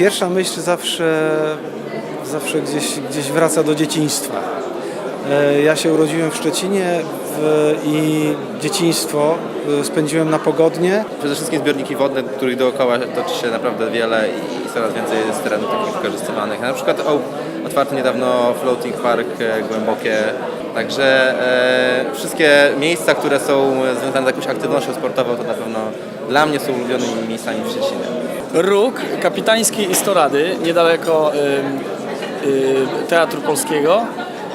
Pierwsza myśl zawsze, zawsze gdzieś, gdzieś wraca do dzieciństwa. E, Ja się urodziłem w Szczecinie w, i dzieciństwo e, spędziłem na Pogodnie. Przede wszystkim zbiorniki wodne, których dookoła toczy się naprawdę wiele i coraz więcej jest terenów takich wykorzystywanych. Na przykład o, otwarty niedawno floating park e, głębokie. Także e, wszystkie miejsca, które są związane z jakąś aktywnością sportową, to na pewno dla mnie są ulubionymi miejscami w Szczecinie. Róg Kapitański i Storady, niedaleko ym, y, Teatru Polskiego,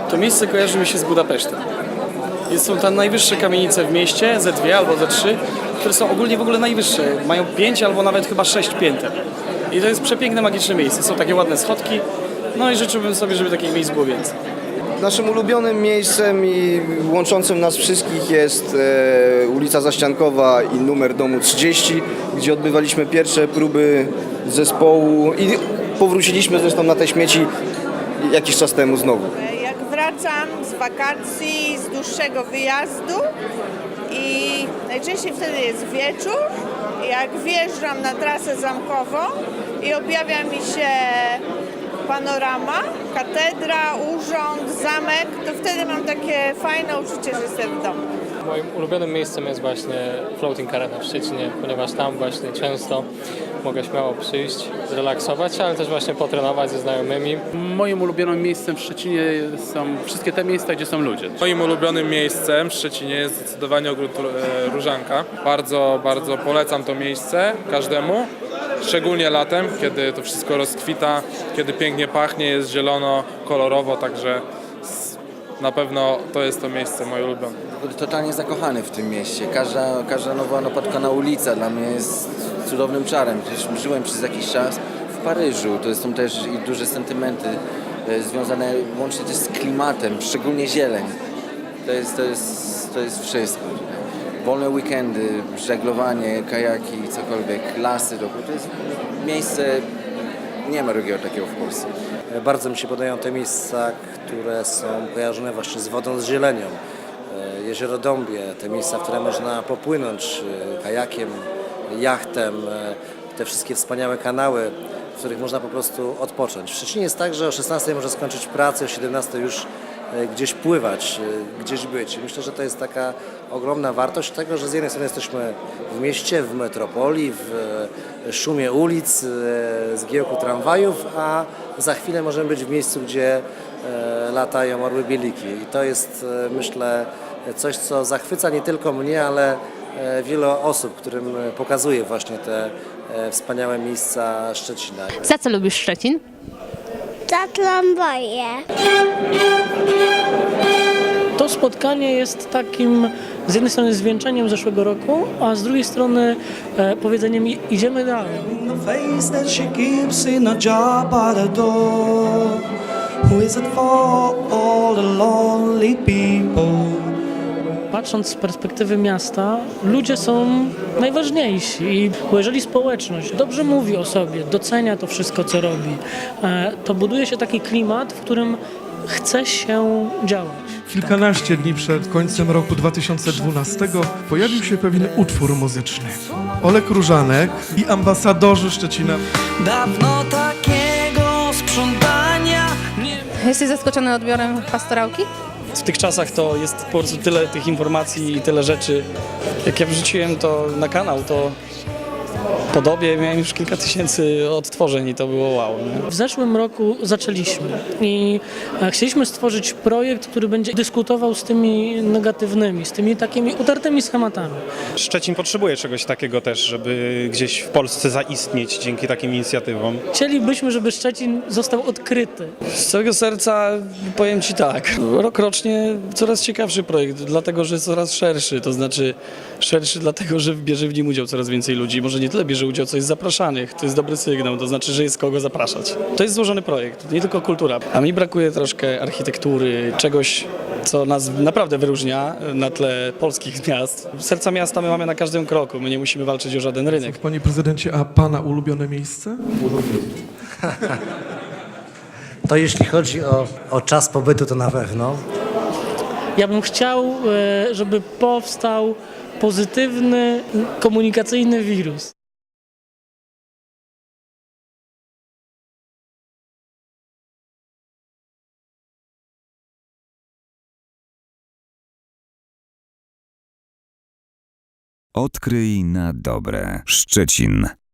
to miejsce kojarzy mi się z Budapesztem. I Są tam najwyższe kamienice w mieście, ze dwie albo ze trzy, które są ogólnie w ogóle najwyższe. Mają pięć albo nawet chyba sześć pięter. I to jest przepiękne, magiczne miejsce. Są takie ładne schodki. No i życzyłbym sobie, żeby takich miejsc było więcej. Naszym ulubionym miejscem i łączącym nas wszystkich jest e, ulica Zaściankowa i numer domu 30, gdzie odbywaliśmy pierwsze próby zespołu i powróciliśmy zresztą na te śmieci jakiś czas temu znowu. Jak wracam z wakacji, z dłuższego wyjazdu i najczęściej wtedy jest wieczór, jak wjeżdżam na trasę zamkową i objawia mi się panorama, katedra, urząd, zamek, to wtedy mam takie fajne uczucie, że jestem w domu. Moim ulubionym miejscem jest właśnie Floating Arena w Szczecinie, ponieważ tam właśnie często mogę śmiało przyjść, zrelaksować, ale też właśnie potrenować ze znajomymi. Moim ulubionym miejscem w Szczecinie są wszystkie te miejsca, gdzie są ludzie. Moim ulubionym miejscem w Szczecinie jest zdecydowanie ogród e, Różanka. Bardzo, bardzo polecam to miejsce każdemu, szczególnie latem, kiedy to wszystko rozkwita, kiedy pięknie pachnie, jest zielono, kolorowo, także na pewno to jest to miejsce moje ulubione. totalnie zakochany w tym mieście. Każda, każda nowa napotkana ulica dla mnie jest cudownym czarem. Przecież żyłem przez jakiś czas w Paryżu. To są też i duże sentymenty e, związane łącznie też z klimatem, szczególnie zieleń. To jest, to jest, to jest wszystko. Wolne weekendy, żeglowanie, kajaki, cokolwiek, lasy. To jest miejsce, nie ma drugiego takiego w Polsce. Bardzo mi się podobają te miejsca, które są kojarzone właśnie z wodą, z zielenią. E, Jezioro Dąbie, te miejsca, w które można popłynąć e, kajakiem, jachtem, e, te wszystkie wspaniałe kanały, w których można po prostu odpocząć. W Szczecinie jest tak, że o 16 można skończyć pracę, o 17 już e, gdzieś pływać, e, gdzieś być. Myślę, że to jest taka ogromna wartość tego, że z jednej strony jesteśmy w mieście, w metropolii, w e, szumie ulic, e, zgiełku tramwajów, a za chwilę możemy być w miejscu, gdzie e, latają orły bieliki. I to jest, e, myślę, coś, co zachwyca nie tylko mnie, ale e, wiele osób, którym e, pokazuje właśnie te e, wspaniałe miejsca Szczecina. Za co lubisz Szczecin? Za tramwaje. To spotkanie jest takim z jednej strony zwieńczeniem zeszłego roku, a z drugiej strony e, powiedzeniem idziemy dalej. Patrząc z perspektywy miasta, ludzie są najważniejsi. I bo jeżeli społeczność dobrze mówi o sobie, docenia to wszystko, co robi, e, to buduje się taki klimat, w którym chce się działać. Kilkanaście dni przed końcem roku 2012 pojawił się pewien utwór muzyczny. Olek Różanek i ambasadorzy Szczecina Dawno takiego sprzątania nie Jesteś zaskoczony odbiorem pastorałki? W tych czasach to jest po prostu tyle tych informacji i tyle rzeczy. Jak ja wrzuciłem to na kanał, to po dobie miałem już kilka tysięcy odtworzeń i to było wow. Nie? W zeszłym roku zaczęliśmy i e, chcieliśmy stworzyć projekt, który będzie dyskutował z tymi negatywnymi, z tymi takimi utartymi schematami. Szczecin potrzebuje czegoś takiego też, żeby gdzieś w Polsce zaistnieć dzięki takim inicjatywom. Chcielibyśmy, żeby Szczecin został odkryty. Z całego serca powiem Ci tak, rok rocznie coraz ciekawszy projekt, dlatego że coraz szerszy, to znaczy szerszy dlatego, że bierze w nim udział coraz więcej ludzi, może nie tyle bierze udział, co jest zapraszanych, to jest dobry sygnał, to znaczy, że jest kogo zapraszać. To jest złożony projekt, nie tylko kultura, a mi brakuje troszkę architektury, czegoś, co nas naprawdę wyróżnia na tle polskich miast. Serca miasta my mamy na każdym kroku, my nie musimy walczyć o żaden rynek. Panie prezydencie, a pana ulubione miejsce? To jeśli chodzi o, o czas pobytu, to na pewno. Ja bym chciał, e, żeby powstał pozytywny komunikacyjny wirus. Odkryj na dobre Szczecin.